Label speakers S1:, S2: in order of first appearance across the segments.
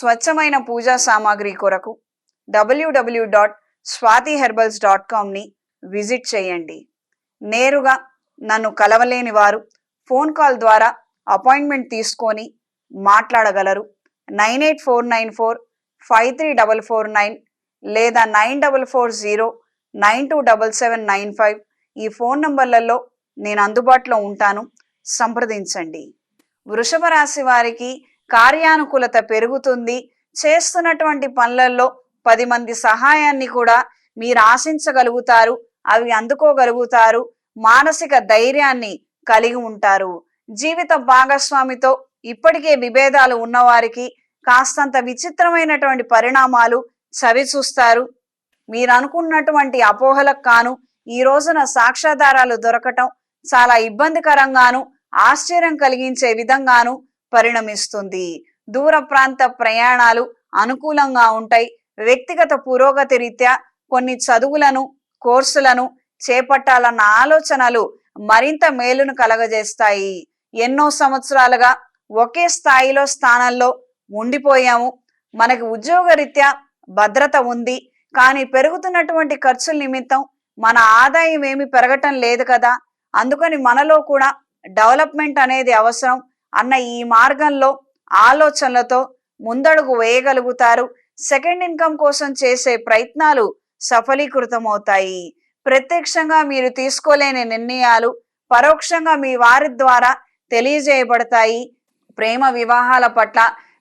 S1: స్వచ్ఛమైన పూజా సామాగ్రి కొరకు W W dot Swathi herbals dot కామ్ని విజిట్ చేయండి. నేరుగా నన్ను కలవలేని వారు ఫోన్ కాల్ ద్వారా అపాయింట్మెంట్ తీసుకొని మాట్లాడగలరు. Nine eight four nine four five three double four nine లేదా nine double four zero nine two double seven nine five ఈ ఫోన్ నంబర్లలో నేను అందుబాటులో ఉంటాను. సంప్రదించండి. వృషభ రాశి వారికి కార్యానుకూలత పెరుగుతుంది. చేస్తున్నటువంటి పనులలో పది మంది సహాయాన్ని కూడా మీరు ఆశించగలుగుతారు అవి అందుకోగలుగుతారు మానసిక ధైర్యాన్ని కలిగి ఉంటారు. జీవిత భాగస్వామితో ఇప్పటికే విభేదాలు ఉన్నవారికి కాస్తంత విచిత్రమైనటువంటి పరిణామాలు చవి చూస్తారు. మీరు అనుకున్నటువంటి అపోహలకు కాను ఈ రోజున సాక్ష్యాధారాలు దొరకటం చాలా ఇబ్బందికరంగాను ఆశ్చర్యం కలిగించే విధంగాను పరిణమిస్తుంది. దూర ప్రాంత ప్రయాణాలు అనుకూలంగా ఉంటాయి. వ్యక్తిగత పురోగతి రీత్యా కొన్ని చదువులను కోర్సులను చేపట్టాలన్న ఆలోచనలు మరింత మేలును కలగజేస్తాయి. ఎన్నో సంవత్సరాలుగా ఒకే స్థాయిలో స్థానంలో ఉండిపోయాము. మనకి ఉద్యోగరీత్యా భద్రత ఉంది. కానీ పెరుగుతున్నటువంటి ఖర్చుల నిమిత్తం మన ఆదాయం ఏమి పెరగటం లేదు కదా. అందుకని మనలో కూడా డెవలప్మెంట్ అనేది అవసరం. అన్న ఈ మార్గంలో ఆలోచనలతో ముందడుగు వేయగలుగుతారు. సెకండ్ ఇన్కమ్ కోసం చేసే ప్రయత్నాలు సఫలీకృతమవుతాయి. ప్రత్యక్షంగా మీరు తీసుకోలేని నిర్ణయాలు పరోక్షంగా మీ వారి ద్వారా తెలియజేయబడతాయి. ప్రేమ వివాహాల పట్ల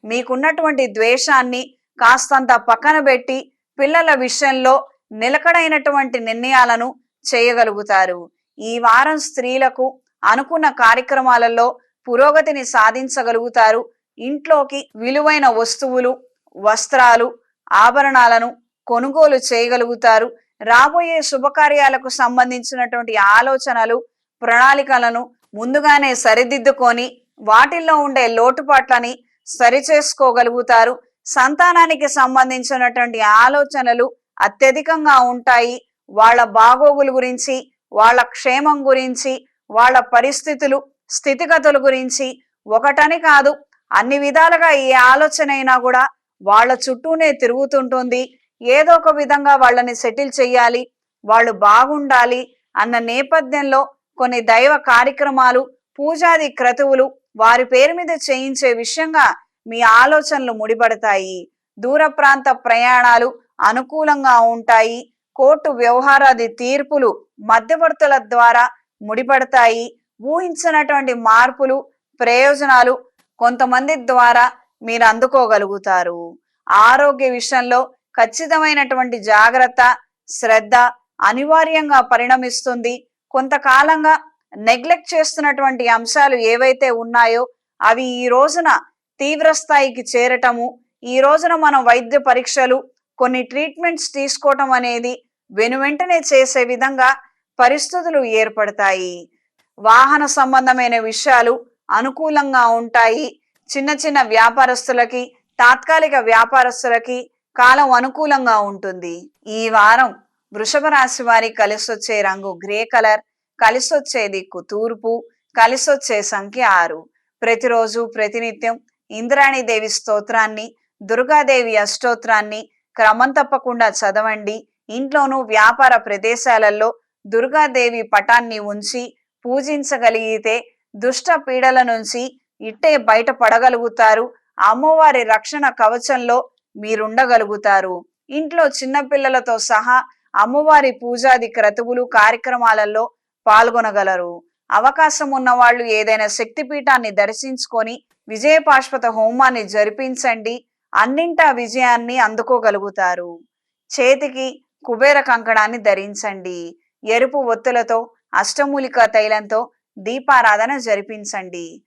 S1: మీకున్నటువంటి ద్వేషాన్ని కాస్తంత పక్కన పెట్టి పిల్లల విషయంలో నిలకడైనటువంటి నిర్ణయాలను చేయగలుగుతారు. ఈ వారం స్త్రీలకు అనుకున్న కార్యక్రమాలలో పురోగతిని సాధించగలుగుతారు. ఇంట్లోకి విలువైన వస్తువులు వస్త్రాలు ఆభరణాలను కొనుగోలు చేయగలుగుతారు. రాబోయే శుభకార్యాలకు సంబంధించినటువంటి ఆలోచనలు ప్రణాళికలను ముందుగానే సరిదిద్దుకొని వాటిల్లో ఉండే లోటుపాట్లని సరిచేసుకోగలుగుతారు. సంతానానికి సంబంధించినటువంటి ఆలోచనలు అత్యధికంగా ఉంటాయి. వాళ్ళ బాగోగులు గురించి వాళ్ళ క్షేమం గురించి వాళ్ళ పరిస్థితులు స్థితిగతుల గురించి ఒకటని కాదు అన్ని విధాలుగా ఏ ఆలోచన అయినా కూడా వాళ్ళ చుట్టూనే తిరుగుతుంటుంది. ఏదో ఒక విధంగా వాళ్ళని సెటిల్ చేయాలి వాళ్ళు బాగుండాలి అన్న నేపథ్యంలో కొన్ని దైవ కార్యక్రమాలు పూజాది క్రతువులు వారి పేరు మీద చేయించే విషయంగా మీ ఆలోచనలు ముడిపడతాయి. దూర ప్రాంత ప్రయాణాలు అనుకూలంగా ఉంటాయి. కోర్టు వ్యవహారాది తీర్పులు మధ్యవర్తుల ద్వారా ముడిపడతాయి. ఊహించినటువంటి మార్పులు ప్రయోజనాలు కొంతమంది ద్వారా మీరు అందుకోగలుగుతారు. ఆరోగ్య విషయంలో ఖచ్చితమైనటువంటి జాగ్రత్త శ్రద్ధ అనివార్యంగా పరిణమిస్తుంది. కొంతకాలంగా నెగ్లెక్ట్ చేస్తున్నటువంటి అంశాలు ఏవైతే ఉన్నాయో అవి ఈ రోజున తీవ్ర స్థాయికి చేరటము ఈ రోజున మనం వైద్య పరీక్షలు కొన్ని ట్రీట్మెంట్స్ తీసుకోవటం అనేది వెనువెంటనే చేసే విధంగా పరిస్థితులు ఏర్పడతాయి. వాహన సంబంధమైన విషయాలు అనుకూలంగా ఉంటాయి. చిన్న చిన్న వ్యాపారస్తులకి తాత్కాలిక వ్యాపారస్తులకి కాలం అనుకూలంగా ఉంటుంది. ఈ వారం వృషభ రాశి వారి కలిసొచ్చే రంగు గ్రే కలర్ కలిసొచ్చే దిక్కు తూర్పు కలిసొచ్చే సంఖ్య ఆరు. ప్రతిరోజు ప్రతినిత్యం ఇంద్రాణి దేవి స్తోత్రాన్ని దుర్గాదేవి అష్టోత్రాన్ని క్రమం తప్పకుండా చదవండి. ఇంట్లోనూ వ్యాపార ప్రదేశాలలో దుర్గాదేవి పటాన్ని ఉంచి పూజించగలిగితే దుష్ట పీడల నుంచి ఇట్టే బయటపడగలుగుతారు. అమ్మవారి రక్షణ కవచంలో మీరుండగలుగుతారు. ఇంట్లో చిన్నపిల్లలతో సహా అమ్మవారి పూజాది క్రతువులు కార్యక్రమాలలో పాల్గొనగలరు. అవకాశం ఉన్న వాళ్ళు ఏదైనా శక్తిపీఠాన్ని దర్శించుకొని విజయపాశ్వత హోమాన్ని జరిపించండి. అన్నింటా విజయాన్ని అందుకోగలుగుతారు. చేతికి కుబేర కంకణాన్ని ధరించండి. ఎరుపు ఒత్తులతో అష్టమూలిక తైలంతో దీపారాధన జరిపించండి.